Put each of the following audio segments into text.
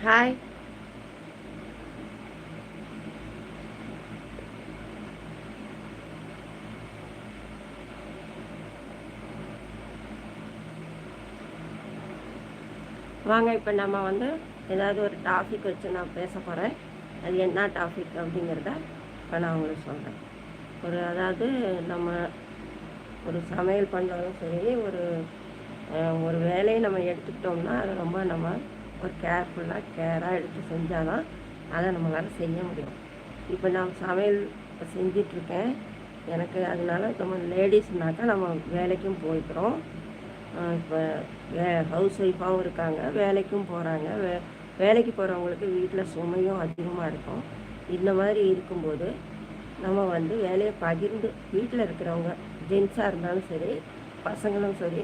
Hi வாங்க இப்போ நம்ம வந்து ஏதாவது ஒரு டாபிக் வச்சு நான் பேச போகிறேன் அது என்ன டாபிக் அப்படிங்கிறத இப்போ நான் உங்களுக்கு சொல்கிறேன் ஒரு அதாவது நம்ம ஒரு சமையல் பண்ணாலும் சரி ஒரு ஒரு வேலையை நம்ம எடுத்துக்கிட்டோம்னா அது ரொம்ப நம்ம ஒரு கேர்ஃபுல்லாக கேராக எடுத்து செஞ்சால் தான் அதை நம்மளால் செய்ய முடியும். இப்போ நான் சமையல் செஞ்சிட்ருக்கேன். எனக்கு அதனால நம்ம லேடிஸ்னாக்கா நம்ம வேலைக்கும் போய்க்கிறோம். இப்போ வே ஹவுஸ் ஒய்ஃபாகவும் இருக்காங்க வேலைக்கும் போகிறாங்க வே வேலைக்கு போகிறவங்களுக்கு வீட்டில் சுமையும் அதிகமாக இருக்கும். இந்த மாதிரி இருக்கும்போது நம்ம வந்து வேலையை பகிர்ந்து வீட்டில் இருக்கிறவங்க ஜென்ஸாக இருந்தாலும் சரி பசங்களும் சரி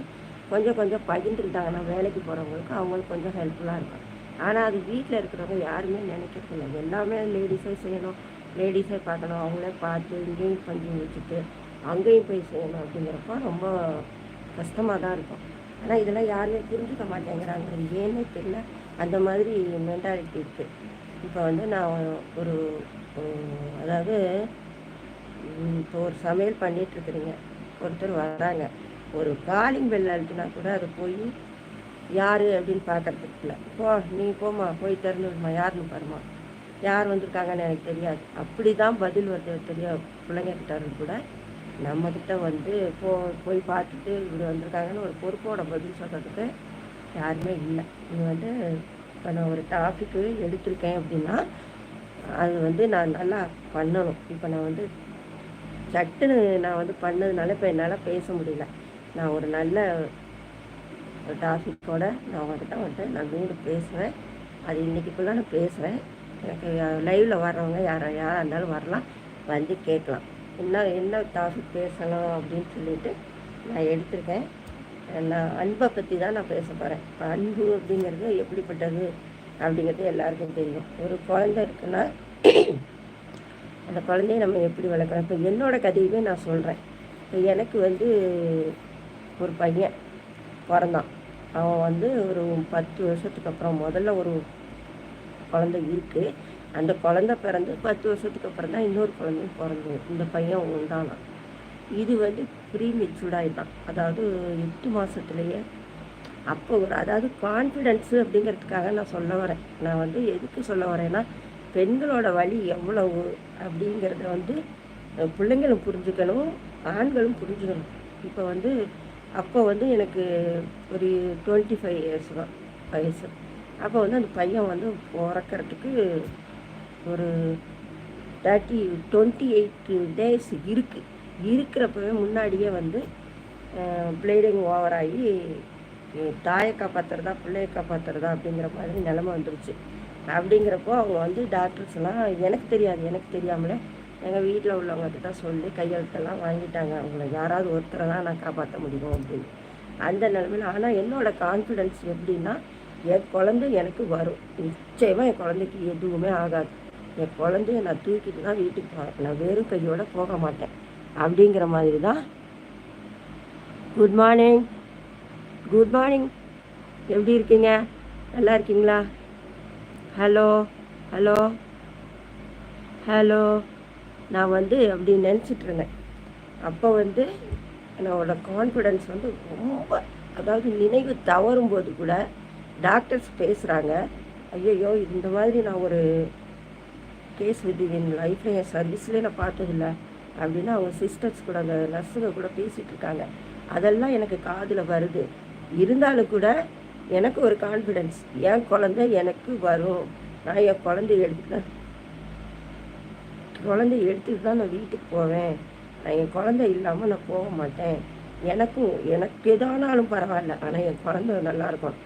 கொஞ்சம் கொஞ்சம் பகிர்ந்துக்கிட்டாங்கன்னா வேலைக்கு போகிறவங்களுக்கு அவங்களுக்கு கொஞ்சம் ஹெல்ப்ஃபுல்லாக இருக்கும். ஆனால் அது வீட்டில் இருக்கிறவங்க யாருமே நினைக்கிறதில்ல. எல்லாமே லேடிஸே செய்யணும். லேடிஸே பார்க்கணும். அவங்களே பார்த்து இங்கேயும் கொஞ்சம் வச்சுட்டு அங்கேயும் போய் செய்யணும் அப்படிங்கிறப்போ ரொம்ப கஷ்டமாக தான் இருக்கும். ஆனால் இதெல்லாம் யாருமே புரிஞ்சுக்க மாட்டேங்கிறாங்க. ஏன்னே தெரியல. அந்த மாதிரி மென்டாலிட்டி இருக்குது இப்போ வந்து நான் ஒரு அதாவது இப்போ ஒரு சமையல் பண்ணிகிட்ருக்குறீங்க ஒருத்தர் வராங்க. ஒரு காலிங் பெல் அழுத்தினா கூட அது போய் யார்? அப்படின்னு பார்க்கறதுக்கு இல்லை. போ நீ போமா போய் திறந்துடுமா யாருன்னு பாருமா யார் வந்திருக்காங்கன்னு எனக்கு தெரியாது. அப்படி தான் பதில் வருது தெரிய பிள்ளைங்கக்கிட்ட கூட நம்மக்கிட்ட வந்து போ போய் பார்த்துட்டு இப்படி வந்திருக்காங்கன்னு ஒரு பொறுப்போட பதில் சொல்கிறதுக்கு யாருமே இல்லை. இது வந்து இப்போ நான் ஒரு டாபிக்கு எடுத்திருக்கேன் அப்படின்னா அது வந்து நான் நல்லா பண்ணணும். இப்போ நான் வந்து சட்டுன்னு நான் வந்து பண்ணதுனால இப்போ என்னால் பேச முடியல. நான் ஒரு நல்ல ஒரு டாபிக்கோட நான் உங்ககிட்ட வந்து நான் மீண்டும் பேசுவேன். அது இன்னைக்குள்ள நான் பேசுவேன் எனக்கு லைவில் வர்றவங்க யாரா யாராக இருந்தாலும் வரலாம். வந்து கேட்கலாம். என்ன என்ன டாபிக் பேசணும் அப்படின்னு சொல்லிட்டு நான் எடுத்திருக்கேன். நான் அன்பை பற்றி தான் நான் பேச போகிறேன் இப்போ அன்பு அப்படிங்கிறது எப்படிப்பட்டது அப்படிங்கிறது எல்லாருக்கும் தெரியும். ஒரு குழந்தை இருக்குன்னா அந்த குழந்தைய நம்ம எப்படி வளர்க்குறோம் இப்போ என்னோட கதையுமே நான் சொல்கிறேன் இப்போ எனக்கு வந்து ஒரு பையன் பிறந்தான். அவன் வந்து ஒரு பத்து வருஷத்துக்கு அப்புறம் முதல்ல ஒரு குழந்தை இருக்குது அந்த குழந்தை பிறந்து பத்து வருஷத்துக்கு அப்புறம் தான் இன்னொரு குழந்தையும் பிறந்தது இந்த பையன் உண்டானான். இது வந்து ப்ரீ மெச்சூர்டாயிட்டான் அதாவது எட்டு மாதத்துலேயே அப்போ ஒரு அதாவது கான்ஃபிடென்ஸு அப்படிங்கிறதுக்காக நான் சொல்ல வரேன். நான் வந்து எதுக்கு சொல்ல வரேன்னா பெண்களோட வழி எவ்வளவு அப்படிங்கிறத வந்து பிள்ளைங்களும் புரிஞ்சுக்கணும் ஆண்களும் புரிஞ்சுக்கணும். இப்போ வந்து அப்போ வந்து எனக்கு ஒரு டுவெண்ட்டி ஃபைவ் இயர்ஸ் தான் வயசு. அப்போ வந்து அந்த பையன் வந்து பிறக்கிறதுக்கு ஒரு தேர்ட்டி டுவெண்ட்டி எயிட் டேஸ் இருக்குது இருக்கிறப்பவே முன்னாடியே வந்து ப்ளீடிங் ஓவர் ஆகி தாயை காப்பாற்றுறதா பிள்ளையை காப்பாற்றுறதா அப்படிங்கிற மாதிரி நிலமை வந்துருச்சு. அப்படிங்கிறப்போ அவங்க வந்து டாக்டர்ஸ் எல்லாம் எனக்கு தெரியாது எனக்கு தெரியாமலே எங்கள் வீட்டில் உள்ளவங்ககிட்ட சொல்லி கையெழுத்தெல்லாம் வாங்கிட்டாங்க. அவங்கள யாராவது ஒருத்தரை தான் நான் காப்பாற்ற முடியும் அப்படின்னு. அந்த நிலமையில ஆனால் என்னோட கான்ஃபிடென்ஸ் எப்படின்னா என் குழந்தை எனக்கு வரும். நிச்சயமாக என் குழந்தைக்கு எதுவுமே ஆகாது. என் குழந்தைய நான் தூக்கிட்டு தான் வீட்டுக்கு போகிறேன் நான் வெறும் கையோடு போக மாட்டேன். அப்படிங்கிற மாதிரி தான் குட் மார்னிங் குட் மார்னிங் எப்படி இருக்கீங்க? நல்லா இருக்கீங்களா? ஹலோ ஹலோ ஹலோ நான் வந்து அப்படி நினச்சிட்டு இருந்தேன் அப்போ வந்து என்னோட கான்ஃபிடென்ஸ் வந்து ரொம்ப அதாவது நினைவு தவறும் போது கூட டாக்டர்ஸ் பேசுகிறாங்க ஐயையோ இந்த மாதிரி நான் ஒரு கேஸ் வித் என் லைஃப்பில் என் சர்வீஸ்லேயே நான் பார்த்ததில்ல அப்படின்னு அவங்க சிஸ்டர்ஸ் கூட அந்த நர்ஸுங்க கூட பேசிகிட்டு இருக்காங்க அதெல்லாம் எனக்கு காதில் வருது. இருந்தாலும் கூட எனக்கு ஒரு கான்ஃபிடென்ஸ் என் குழந்தை எனக்கு வரும். நான் என் குழந்தைய எடுத்துக்கிட்டேன் குழந்தைய எடுத்துகிட்டு தான் நான் வீட்டுக்கு போவேன். நான் என் குழந்தை இல்லாமல் நான் போக மாட்டேன். எனக்கும் எனக்கு எதானாலும் பரவாயில்ல ஆனால் என் குழந்த நல்லா இருக்கும்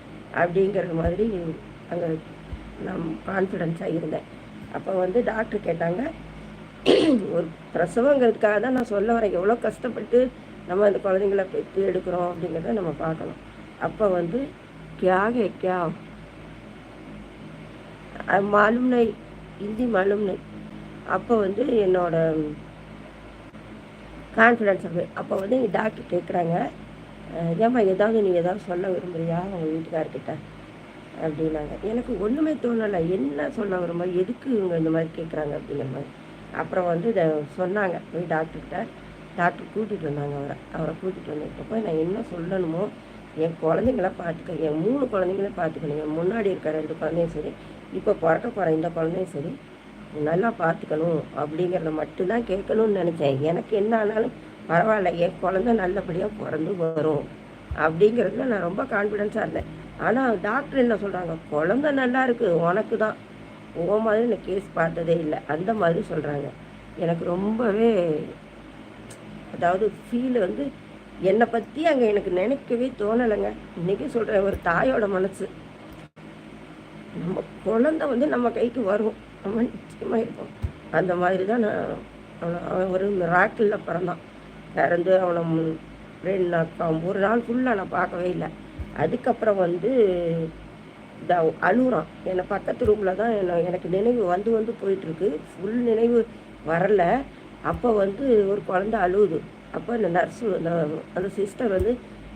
அப்படிங்கிறது மாதிரி அங்கே நான் கான்ஃபிடென்ஸாக இருந்தேன். அப்போ வந்து டாக்டர் கேட்டாங்க ஒரு பிரசவங்கிறதுக்காக தான் நான் சொல்ல வரேன். எவ்வளோ கஷ்டப்பட்டு நம்ம அந்த குழந்தைங்கள பெற்று எடுக்கிறோம் அப்படிங்கிறத நம்ம பார்க்கணும். அப்போ வந்து கியாக கியா? மாலும்னை இந்தி மாலும்னை அப்போ வந்து என்னோட கான்ஃபிடென்ஸ் அப்போ வந்து டாக்டர் கேட்குறாங்க ஏம்மா ஏதாவது நீ ஏதாவது சொல்ல விரும்புறியா? உங்கள் வீட்டுக்காரர்கிட்ட அப்படின்னாங்க. எனக்கு ஒன்றுமே தோணலை. என்ன சொல்ல விரும்ப எதுக்கு இவங்க இந்த மாதிரி கேட்குறாங்க அப்படிங்கிற மாதிரி. அப்புறம் வந்து இதை சொன்னாங்க போய் டாக்டர்கிட்ட டாக்டர் கூட்டிகிட்டு வந்தாங்க அவரை. அவரை கூட்டிகிட்டு வந்ததுக்கப்புறம் நான் என்ன சொல்லணுமோ என் குழந்தைங்கள பார்த்துக்க என் மூணு குழந்தைங்கள பார்த்துக்கணும். என் முன்னாடி இருக்க ரெண்டு குழந்தையும் சரி இப்போ பிறக்க போகிற இந்த குழந்தையும் சரி நல்லா பார்த்துக்கணும் அப்படிங்கிறத மட்டும்தான் கேட்கணும்னு நினச்சேன். எனக்கு என்ன ஆனாலும் பரவாயில்ல என் குழந்தை நல்லபடியாக பிறந்து வரும் அப்படிங்கிறதுல நான் ரொம்ப கான்ஃபிடென்ஸாக இருந்தேன். ஆனால் டாக்டர் என்ன சொல்கிறாங்க குழந்தை நல்லா இருக்குது உனக்கு தான். ஓ மாதிரி நான் கேஸ் பார்த்ததே இல்லை. அந்த மாதிரி சொல்கிறாங்க எனக்கு ரொம்பவே அதாவது ஃபீல் வந்து என்னை பற்றி அங்கே எனக்கு நினைக்கவே தோணலைங்க. இன்றைக்கி சொல்கிறேன் ஒரு தாயோட மனசு. நம்ம குழந்தை வந்து நம்ம கைக்கு வரும். நம்ம நிச்சயமாக அந்த மாதிரி தான் நான் அவன் ஒரு ராக்கிளில் பிறந்தான். பிறந்து அவனை ரெண்டு நாள் ஒரு நாள் ஃபுல்லாக நான் பார்க்கவே இல்லை. அதுக்கப்புறம் வந்து இந்த அழுகுறான். என்னை பக்கத்து ரூமில் தான் என்ன எனக்கு நினைவு வந்து வந்து போயிட்டுருக்கு. ஃபுல் நினைவு வரல. அப்போ வந்து ஒரு குழந்த அழுகுது. அப்போ இந்த நர்ஸு அந்த அந்த சிஸ்டர் வந்து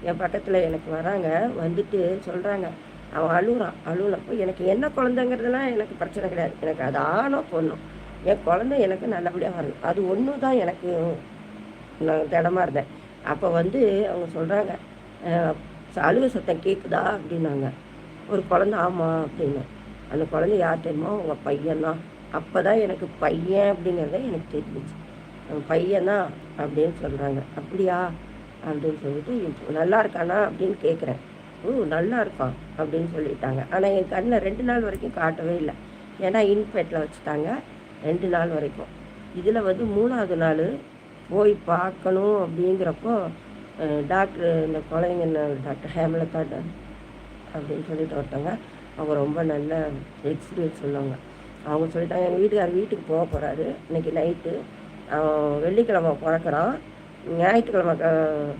என் பக்கத்தில் எனக்கு வராங்க. வந்துட்டு சொல்கிறாங்க அவன் அழுகுறான் அழுகுனப்போ எனக்கு என்ன குழந்தைங்கிறதுலாம் எனக்கு பிரச்சனை கிடையாது. எனக்கு அது ஆணோ பொண்ணும். என் குழந்தை எனக்கு நல்லபடியாக வரணும் அது ஒன்று தான் எனக்கு நான் திடமா இருந்தேன். அப்போ வந்து அவங்க சொல்கிறாங்க அழுக சத்தம் கேட்குதா அப்படின்னாங்க. ஒரு குழந்தை ஆமாம் அப்படின்னு. அந்த குழந்தை யார் தெரியுமோ? உங்கள் பையன்தான் அப்போ தான் எனக்கு பையன் அப்படிங்கிறத எனக்கு தெரிஞ்சிச்சு. அவன் பையன்தான் அப்படின்னு சொல்கிறாங்க அப்படியா? அப்படின்னு சொல்லிட்டு நல்லா இருக்கானா? அப்படின்னு கேட்குறேன் ஓ நல்லா இருக்கான் அப்படின்னு சொல்லிட்டாங்க. ஆனால் என் கண்ணில் ரெண்டு நாள் வரைக்கும் காட்டவே இல்லை. ஏன்னா இன்பேட்டில் வச்சுட்டாங்க ரெண்டு நாள் வரைக்கும். இதில் வந்து மூணாவது நாள் போய் பார்க்கணும் அப்படிங்கிறப்போ டாக்டர் இந்த குழந்தைங்க டாக்டர் ஹேமலதா அப்படின்னு சொல்லிட்டு ஒருத்தவங்க அவங்க ரொம்ப நல்ல எக்ஸ்பீரியன்ஸ் சொல்லுவாங்க அவங்க சொல்லிட்டாங்க எங்கள் வீட்டுக்கார் வீட்டுக்கு போக போகிறாரு இன்னைக்கு நைட்டு அவன் வெள்ளிக்கிழமை பிறக்கிறான். ஞாயிற்றுக்கிழமை க-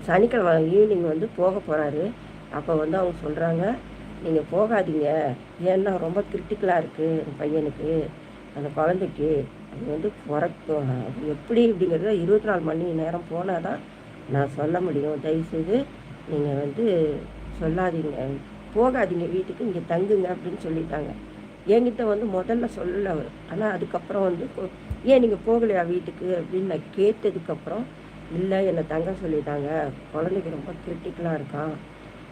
சனிக்கிழமை ஈவினிங் வந்து போக போகிறாரு அப்போ வந்து அவங்க சொல்கிறாங்க நீங்கள் போகாதீங்க. ஏன்னா ரொம்ப கிரிட்டிக்கலாக இருக்குது என் பையனுக்கு அந்த குழந்தைக்கு. அது வந்து பிறக்கும் அது எப்படி அப்படிங்கிறத இருபத்தி நாலு மணி நேரம் போனால் தான் நான் சொல்ல முடியும். தயவுசெய்து நீங்கள் வந்து சொல்லாதீங்க. போகாதீங்க வீட்டுக்கு இங்கே தங்குங்க அப்படின்னு சொல்லிட்டாங்க. என்கிட்ட வந்து முதல்ல சொல்லல அவர். ஆனால் அதுக்கப்புறம் வந்து ஏன் நீங்கள் போகலையா வீட்டுக்கு? அப்படின்னு நான் கேட்டதுக்கப்புறம் இல்லை என்னை தங்க சொல்லிட்டாங்க. குழந்தைக்கு ரொம்ப கிரிட்டிக்கலாக இருக்கான்.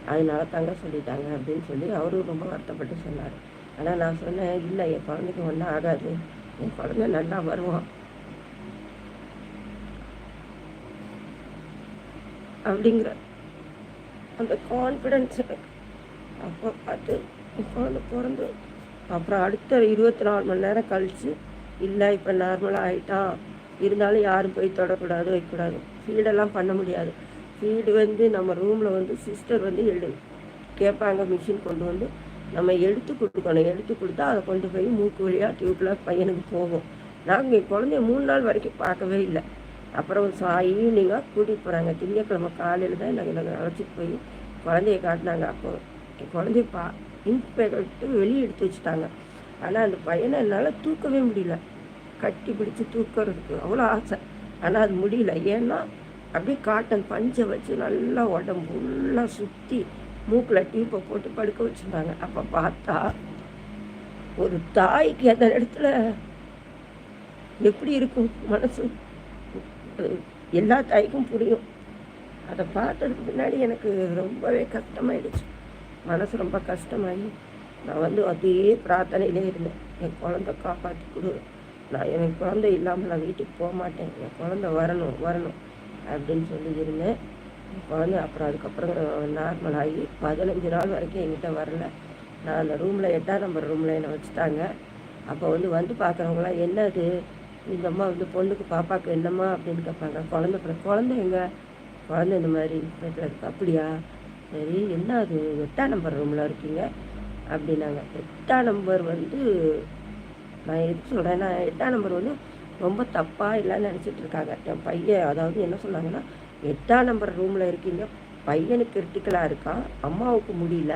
அதனால தங்க சொல்லிட்டாங்க அப்படின்னு சொல்லி அவரும் ரொம்ப வருத்தப்பட்டு சொன்னார். ஆனால் நான் சொன்னேன் இல்லை என் குழந்தைக்கு ஒன்றும் ஆகாது. என் குழந்தை நல்லா வருவான். அப்படிங்கிற அந்த கான்ஃபிடென்ஸ் எனக்கு அப்போ பார்த்து என் குழந்தை பிறந்து அப்புறம் அடுத்த இருபத்தி நாலு மணி நேரம் கழித்து இல்லை இப்போ நார்மலாக ஆகிட்டான் இருந்தாலும் யாரும் போய் தொடக்கூடாது வைக்கக்கூடாது. ஃபீடெல்லாம் பண்ண முடியாது. ஃபீடு வந்து நம்ம ரூமில் வந்து சிஸ்டர் வந்து எடு கேட்பாங்க மிஷின் கொண்டு வந்து. நம்ம எடுத்து கொடுக்கணும். எடுத்து கொடுத்தா அதை கொண்டு போய் மூக்கு வழியாக டியூப்பில் பையனுக்கு போகும். நாங்கள் என் குழந்தைய மூணு நாள் வரைக்கும் பார்க்கவே இல்லை. அப்புறம் சா ஈவினிங்காக கூட்டிகிட்டு போகிறாங்க திங்கக்கிழமை காலையில் தான் நாங்கள் நாங்கள் அழைச்சிட்டு போய் குழந்தைய காட்டினாங்க. அப்போ என் குழந்தைய பா இன்ஸ்பெக்டர் வெளியே எடுத்து வச்சுட்டாங்க. ஆனால் அந்த பையனை என்னால் தூக்கவே முடியல. கட்டி பிடிச்சி தூக்கிறதுக்கு அவ்வளோ ஆசை. ஆனால் அது முடியல. ஏன்னா அப்படியே காட்டன் பஞ்சை வச்சு நல்லா உடம்பு ஃபுல்லாக சுற்றி மூக்கில் டீப்பை போட்டு படுக்க வச்சுருந்தாங்க. அப்போ பார்த்தா ஒரு தாய்க்கு அந்த இடத்துல எப்படி இருக்கும் மனசு? எல்லா தாய்க்கும் புரியும். அதை பார்த்ததுக்கு பின்னாடி எனக்கு ரொம்பவே கஷ்டமாயிடுச்சு. மனசு ரொம்ப கஷ்டமாகி நான் வந்து அதே பிரார்த்தனையிலே இருந்தேன். என் குழந்தை காப்பாற்றி கொடு. நான் என் குழந்தை இல்லாமல் நான் வீட்டுக்கு போக மாட்டேன். என் குழந்தை வரணும் வரணும். அப்படின்னு சொல்லி இருந்தேன். என் அப்புறம் அதுக்கப்புறம் நார்மல் ஆகி பதினஞ்சு நாள் வரைக்கும் என்கிட்ட வரல. நான் அந்த ரூமில் எட்டாம் நம்பர் ரூமில் என்னை வச்சுட்டாங்க. அப்போ வந்து வந்து பார்க்குறவங்களாம் என்னது? இந்த அம்மா வந்து பொண்ணுக்கு பாப்பாவுக்கு என்னம்மா? அப்படின்னு கேட்பாங்க. குழந்த பிற குழந்தை எங்கே? குழந்தை இந்த மாதிரி அப்படியா? சரி என்ன அது? எட்டாம் நம்பர் ரூமில் இருக்கீங்க? அப்படின்னாங்க. எட்டாம் நம்பர் வந்து நான் எதுக்கு சொல்கிறேன்னா எட்டாம் நம்பர் வந்து ரொம்ப தப்பாக இல்லைன்னு நினச்சிட்டு இருக்காங்க. என் பையன் அதாவது என்ன சொன்னாங்கன்னா எட்டாம் நம்பர் ரூமில் இருக்கீங்க. பையனுக்கு கிரிட்டிக்கலாக இருக்கான் அம்மாவுக்கு முடியல.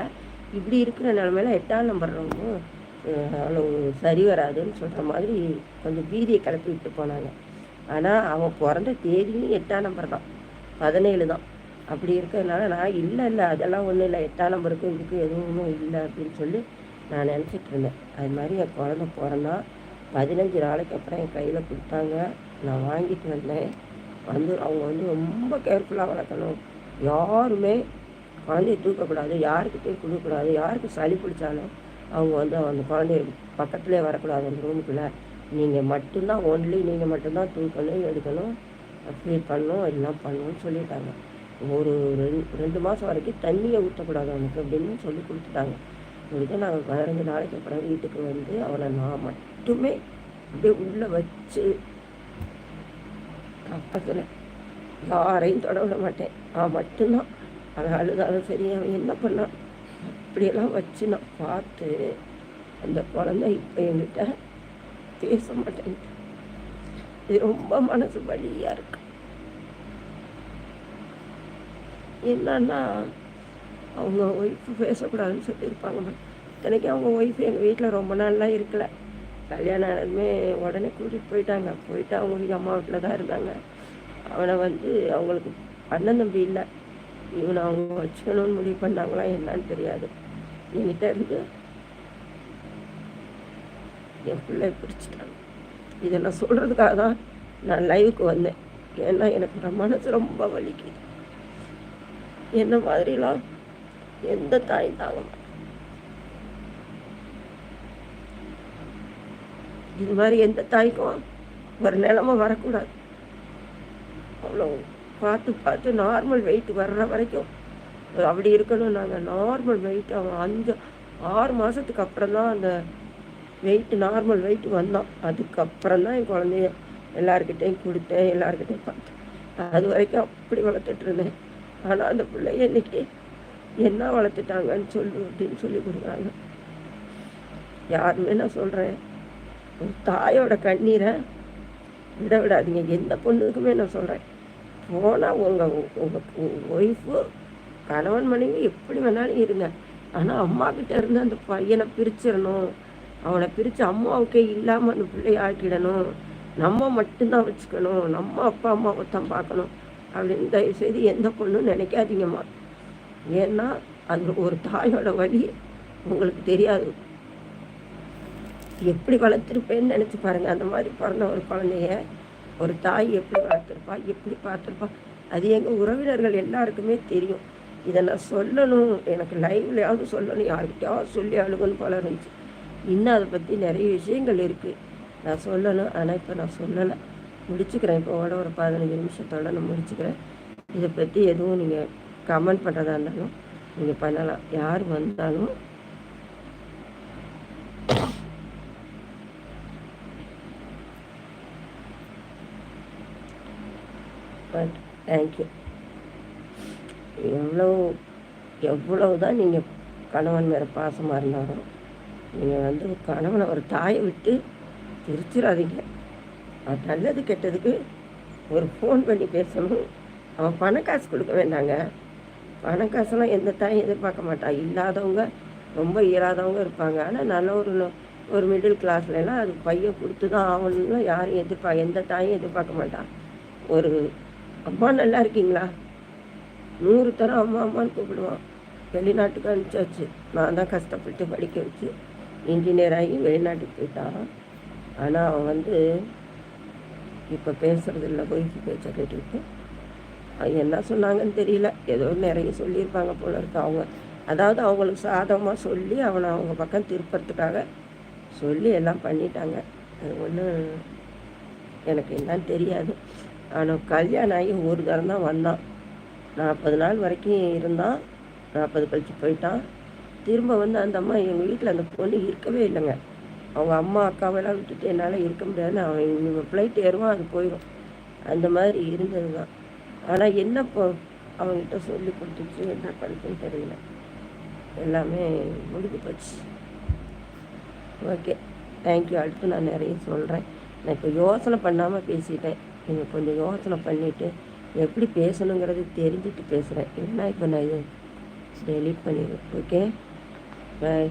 இப்படி இருக்கிற நிலமையில எட்டாம் நம்பர் ரூமும் அவ்வளோ சரி வராதுன்னு சொல்கிற மாதிரி கொஞ்சம் பீதியை கிளப்பி விட்டு போனாங்க. ஆனால் அவன் பிறந்த தேதியும் எட்டாம் நம்பர் தான். பதினேழு தான். அப்படி இருக்கிறதுனால நான் இல்லை இல்லை அதெல்லாம் ஒன்றும் இல்லை. எட்டாம் நம்பருக்கும் இதுக்கும் எதுவும் இல்லை. அப்படின்னு சொல்லி நான் நினச்சிட்டு இருந்தேன். அது மாதிரி என் குழந்த பிறந்தான் பதினஞ்சு நாளைக்கு அப்புறம் என் கையில் கொடுத்தாங்க. நான் வாங்கிட்டு வந்தேன். வந்து அவங்க வந்து ரொம்ப கேர்ஃபுல்லாக வளர்க்கணும். யாருமே குழந்தைய தூக்கக்கூடாது யாருக்கிட்டையும் கொடுக்கக்கூடாது யாருக்கு சளி பிடிச்சாலும் அவங்க வந்து அந்த குழந்தைய பக்கத்துலேயே வரக்கூடாது அந்த ரூமுக்குள்ளே நீங்கள் மட்டும்தான் ஒன்லி நீங்கள் மட்டும்தான் தூக்கணும் எடுக்கணும் ஃபீல் பண்ணணும் எல்லாம் பண்ணணும்னு சொல்லிட்டாங்க. ஒரு ரெண்டு ரெண்டு மாதம் வரைக்கும் தண்ணியை ஊற்றக்கூடாது அவனுக்கு அப்படின்னு சொல்லி கொடுத்துட்டாங்க. முடிக்க நாங்கள் பதினஞ்சு நாளைக்கு அப்புறம் வீட்டுக்கு வந்து அவனை நான் மட்டும் மட்டுமே அப்படியே உள்ளே வச்சு பக்கத்தில் யாரையும் தொட விட மாட்டேன். நான் மட்டும்தான். அவன் அழுதாலும் சரி அவன் என்ன பண்ணான் அப்படியெல்லாம் வச்சு நான் பார்த்து அந்த குழந்தை இப்போ என்கிட்ட பேச மாட்டேன். இது ரொம்ப மனசு வழியாக இருக்கு. என்னன்னா அவங்க ஒய்ஃபு பேசக்கூடாதுன்னு சொல்லியிருப்பாங்க. இத்தனைக்கும் அவங்க ஒய்ஃப் எங்கள் வீட்டில் ரொம்ப நாள்லாம் இருக்கலை. கல்யாணம் ஆனதுமே உடனே கூட்டிகிட்டு போயிட்டாங்க. போயிட்டு அவங்க வீட்டு அம்மா வீட்டில் தான் இருந்தாங்க. அவனை வந்து அவங்களுக்கு அண்ணன் தம்பி இல்லை. இவனை அவங்க வச்சுக்கணும்னு முடிவு பண்ணாங்களா என்னன்னு தெரியாது. என்கிட்ட இருந்து என் பிள்ளை பிடிச்சிட்டாங்க இதை நான் சொல்கிறதுக்காக தான் நான் லைவுக்கு வந்தேன். ஏன்னா எனக்கு ரொம்ப மனசு ரொம்ப வலிக்குது. என்ன மாதிரிலாம் எந்த தாய் தாங்க இது மாதிரி எந்த தாய்க்கும் ஒரு நிலமை வரக்கூடாது. அவ்வளோ பார்த்து பார்த்து நார்மல் வெயிட் வர்ற வரைக்கும் அப்படி இருக்கணும் நாங்கள் நார்மல் வெயிட் அவன் அஞ்சு ஆறு மாதத்துக்கு அப்புறம் தான் அந்த வெயிட் நார்மல் வெயிட் வந்தான். அதுக்கப்புறம் தான் என் குழந்தைய எல்லாருக்கிட்டையும் கொடுத்தேன் எல்லாருக்கிட்டையும் பார்த்தேன். அது வரைக்கும் அப்படி வளர்த்துட்டு இருந்தேன். ஆனால் அந்த பிள்ளைய இன்னைக்கு என்ன வளர்த்துட்டாங்கன்னு சொல்லு அப்படின்னு சொல்லி கொடுக்குறாங்க. யாருமே நான் சொல்கிறேன் ஒரு தாயோட கண்ணீரை விட விடாதீங்க எந்த பொண்ணுக்குமே நான் சொல்கிறேன் போனால் உங்கள் உங்கள் ஒய்ஃபு கணவன் மனைவி எப்படி வேணாலும் இருங்க. ஆனால் அம்மா கிட்ட இருந்து அந்த பையனை பிரிச்சிடணும். அவனை பிரித்து அம்மாவுக்கே இல்லாமல் அந்த பிள்ளைய ஆக்கிடணும். நம்ம மட்டும்தான் வச்சுக்கணும். நம்ம அப்பா அம்மாவை தான் பார்க்கணும். அப்படின்னு தயவுசெய்து எந்த பொண்ணும் நினைக்காதீங்கம்மா. ஏன்னா அந்த ஒரு தாயோட வழி உங்களுக்கு தெரியாது. எப்படி வளர்த்துருப்பேன்னு நினச்சி பாருங்கள் அந்த மாதிரி பிறந்த ஒரு குழந்தைய ஒரு தாய் எப்படி வளர்த்துருப்பா எப்படி பார்த்துருப்பா அது எங்கள் உறவினர்கள் எல்லாருக்குமே தெரியும். இதை நான் சொல்லணும் எனக்கு லைவ்லையாவது சொல்லணும் யாருக்கிட்டையாவது சொல்லி அழுகணும் போல இருந்துச்சு. இன்னும் அதை பற்றி நிறைய விஷயங்கள் இருக்குது நான் சொல்லணும் ஆனால் இப்போ நான் சொல்லலை. முடிச்சுக்கிறேன். இப்போ ஒரு பதினஞ்சு நிமிஷத்தோட நான் முடிச்சுக்கிறேன். இதை பற்றி எதுவும் நீங்கள் கமெண்ட் பண்ணுறதா இருந்தாலும் நீங்கள் பண்ணலாம். யார் வந்தாலும் பட் தேங்க்யூ எவ்வளோ எவ்வளவு தான் நீங்கள் கணவன் மேலே பாசமாக இருந்தாலும் நீங்கள் வந்து கணவனை ஒரு தாயை விட்டு பிரிச்சிடாதீங்க அது நல்லது கெட்டதுக்கு ஒரு ஃபோன் பண்ணி பேசணும். அவன் பண காசு கொடுக்க வேண்டாங்க. பண காசெல்லாம் எந்த தாயும் எதிர்பார்க்க மாட்டான் இல்லாதவங்க ரொம்ப இயலாதவங்க இருப்பாங்க. ஆனால் நல்ல ஒரு ஒரு மிடில் கிளாஸ்லலாம் அது பையன் கொடுத்து தான் ஆகணும்னு யாரும் எதிர்பா எந்த தாயும் எதிர்பார்க்க மாட்டான் ஒரு அம்மா நல்லா இருக்கீங்களா? நூறு தரம் அம்மா அம்மான்னு கூப்பிடுவான். வெளிநாட்டுக்கு அனுப்பிச்சாச்சு. நான் தான் கஷ்டப்பட்டு படிக்க வச்சு இன்ஜினியர் ஆகி வெளிநாட்டுக்கு போயிட்டான். ஆனால் அவன் வந்து இப்போ பேசுகிறதில்ல இல்லை பேச்சை கேட்டுக்கிட்டு. அது என்ன சொன்னாங்கன்னு தெரியல. ஏதோ நிறைய சொல்லியிருப்பாங்க போல இருக்கு அவங்க. அதாவது அவங்களுக்கு சாதகமாக சொல்லி அவனை அவங்க பக்கம் திருப்பறதுக்காக சொல்லி எல்லாம் பண்ணிட்டாங்க. அது ஒன்றும் எனக்கு என்னன்னு தெரியாது. ஆனால் கல்யாணம் ஆகி ஒரு தான் வந்தான். நாற்பது நாள் வரைக்கும் இருந்தான். நாற்பது கழிச்சு போயிட்டான். திரும்ப வந்து அந்த அம்மா எங்கள் வீட்டில் அந்த பொண்ணு இருக்கவே இல்லைங்க. அவங்க அம்மா அக்காவெல்லாம் விட்டுட்டு என்னால் இருக்க முடியாதுன்னு அவன் ஃப்ளைட் ஏறுவான் அது போயிடும் அந்த மாதிரி இருந்தது தான். ஆனால் என்ன இப்போ அவங்ககிட்ட சொல்லி கொடுத்துச்சு என்ன பண்ணுறதுன்னு தெரியல. எல்லாமே முடிஞ்சு போச்சு. ஓகே தேங்க்யூ அடுத்து நான் நிறைய சொல்கிறேன் நான் இப்போ யோசனை பண்ணாமல் பேசிட்டேன். நீங்கள் கொஞ்சம் யோசனை பண்ணிவிட்டு எப்படி பேசணுங்கிறது தெரிஞ்சுட்டு பேசுகிறேன் இல்லைன்னா இப்போ நான் இது டெலீட் பண்ணிடுவேன் ஓகே பாய்